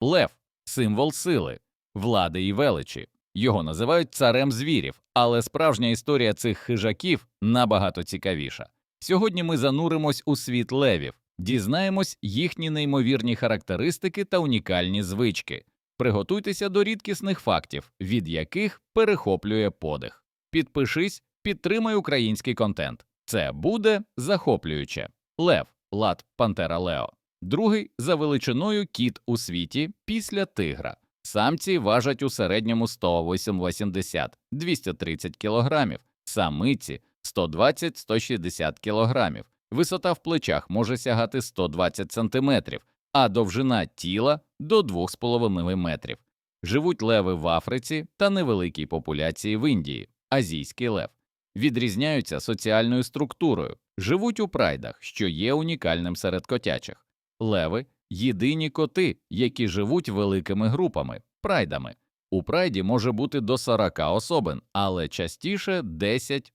Лев символ сили, влади і величі. Його називають царем звірів, але справжня історія цих хижаків набагато цікавіша. Сьогодні ми зануримось у світ левів, дізнаємось їхні неймовірні характеристики та унікальні звички. Приготуйтеся до рідкісних фактів, від яких перехоплює подих. Підпишись, підтримай український контент. Це буде захоплююче. Лев, лад Пантера Лео. Другий за величиною кіт у світі після тигра. Самці важать у середньому 180-230 кг, самиці 120-160 кг. Висота в плечах може сягати 120 см, а довжина тіла до 2,5 метрів. Живуть леви в Африці та невеликій популяції в Індії, азійський лев. Відрізняються соціальною структурою, живуть у прайдах, що є унікальним серед котячих. Леви єдині коти, які живуть великими групами, прайдами. У прайді може бути до 40 особин, але частіше 10-20.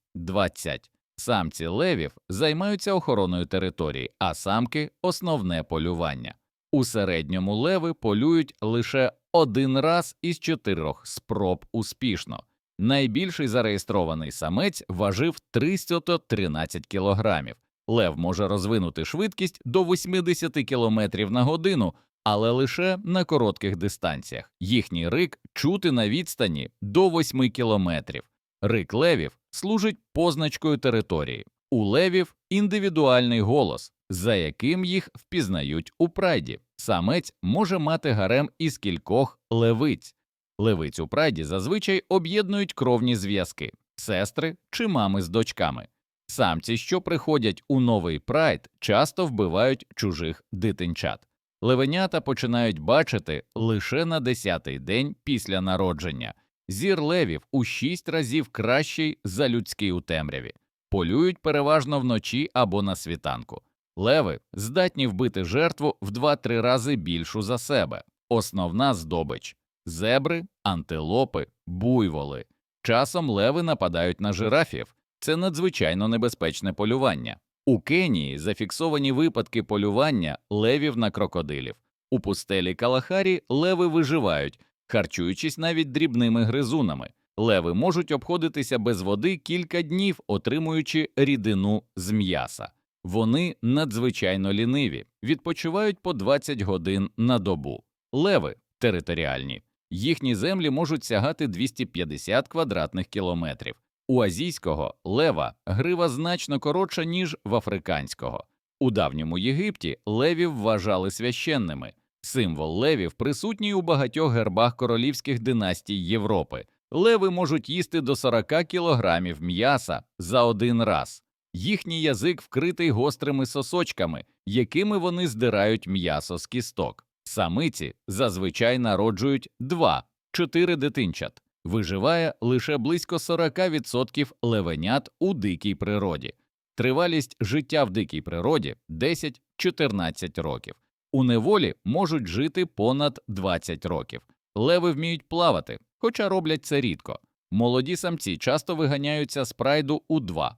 Самці левів займаються охороною території, а самки основне полювання. У середньому леви полюють лише один раз із чотирьох спроб успішно. Найбільший зареєстрований самець важив 313 кілограмів. Лев може розвинути швидкість до 80 км на годину, але лише на коротких дистанціях. Їхній рик чути на відстані до 8 кілометрів. Рик левів служить позначкою території. У левів індивідуальний голос, за яким їх впізнають у прайді. Самець може мати гарем із кількох левиць. Левиць у прайді зазвичай об'єднують кровні зв'язки, сестри чи мами з дочками. Самці, що приходять у новий прайд, часто вбивають чужих дитинчат. Левенята починають бачити лише на десятий день після народження. Зір левів у шість разів кращий за людський у темряві, полюють переважно вночі або на світанку. Леви здатні вбити жертву в 2-3 рази більшу за себе. Основна здобич зебри, антилопи, буйволи. Часом леви нападають на жирафів. Це надзвичайно небезпечне полювання. У Кенії зафіксовані випадки полювання левів на крокодилів. У пустелі Калахарі леви виживають, харчуючись навіть дрібними гризунами. Леви можуть обходитися без води кілька днів, отримуючи рідину з м'яса. Вони надзвичайно ліниві, відпочивають по 20 годин на добу. Леви територіальні. Їхні землі можуть сягати 250 квадратних кілометрів. У азійського лева грива значно коротша, ніж в африканського. У давньому Єгипті левів вважали священними. Символ левів присутній у багатьох гербах королівських династій Європи. Леви можуть їсти до 40 кілограмів м'яса за один раз. Їхній язик вкритий гострими сосочками, якими вони здирають м'ясо з кісток. Самиці зазвичай народжують 2-4 дитинчат. Виживає лише близько 40% левенят у дикій природі. Тривалість життя в дикій природі 10-14 років. У неволі можуть жити понад 20 років. Леви вміють плавати, хоча роблять це рідко. Молоді самці часто виганяються з прайду у 2-3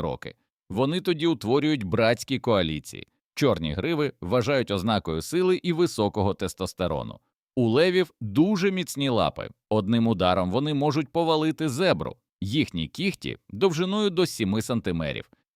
роки. Вони тоді утворюють братські коаліції. Чорні гриви вважають ознакою сили і високого тестостерону. У левів дуже міцні лапи. Одним ударом вони можуть повалити зебру. Їхні кіхті довжиною до 7 см.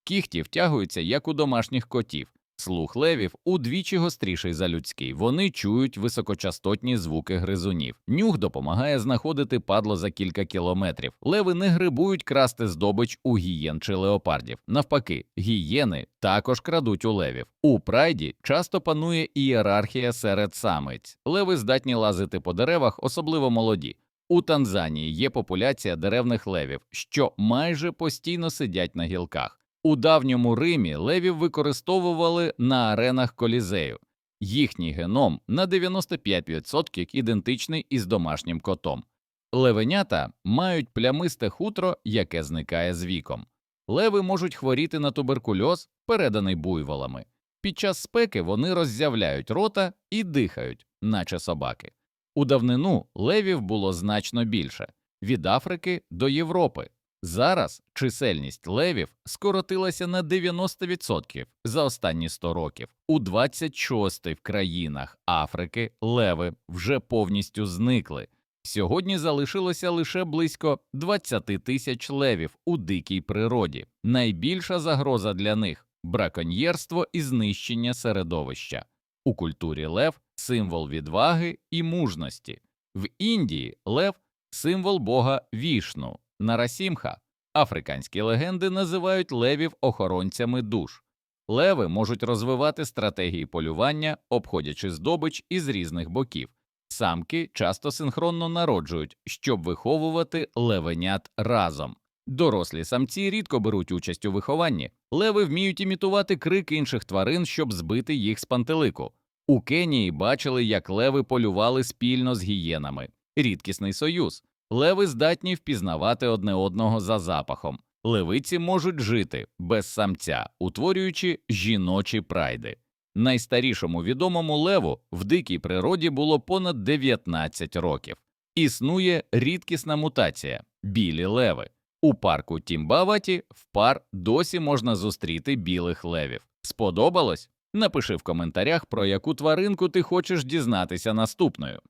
Кіхті втягуються як у домашніх котів. Слух левів удвічі гостріший за людський. Вони чують високочастотні звуки гризунів. Нюх допомагає знаходити падло за кілька кілометрів. Леви не грибують красти здобич у гієн чи леопардів. Навпаки, гієни також крадуть у левів. У прайді часто панує ієрархія серед самиць. Леви здатні лазити по деревах, особливо молоді. У Танзанії є популяція деревних левів, що майже постійно сидять на гілках. У давньому Римі левів використовували на аренах колізею. Їхній геном на 95% ідентичний із домашнім котом. Левенята мають плямисте хутро, яке зникає з віком. Леви можуть хворіти на туберкульоз, переданий буйволами. Під час спеки вони роззявляють рота і дихають, наче собаки. У давнину левів було значно більше від Африки до Європи. Зараз чисельність левів скоротилася на 90% за останні 100 років. У 26 в країнах Африки леви вже повністю зникли. Сьогодні залишилося лише близько 20 тисяч левів у дикій природі. Найбільша загроза для них браконьєрство і знищення середовища. У культурі лев символ відваги і мужності. В Індії лев символ бога Вішну, Нарасімха. Африканські легенди називають левів охоронцями душ. Леви можуть розвивати стратегії полювання, обходячи здобич із різних боків. Самки часто синхронно народжують, щоб виховувати левенят разом. Дорослі самці рідко беруть участь у вихованні. Леви вміють імітувати крик інших тварин, щоб збити їх з пантелику. У Кенії бачили, як леви полювали спільно з гієнами. Рідкісний союз. Леви здатні впізнавати одне одного за запахом. Левиці можуть жити без самця, утворюючи жіночі прайди. Найстарішому відомому леву в дикій природі було понад 19 років. Існує рідкісна мутація білі леви. У парку Тімбаваті в пар досі можна зустріти білих левів. Сподобалось? Напиши в коментарях, про яку тваринку ти хочеш дізнатися наступною.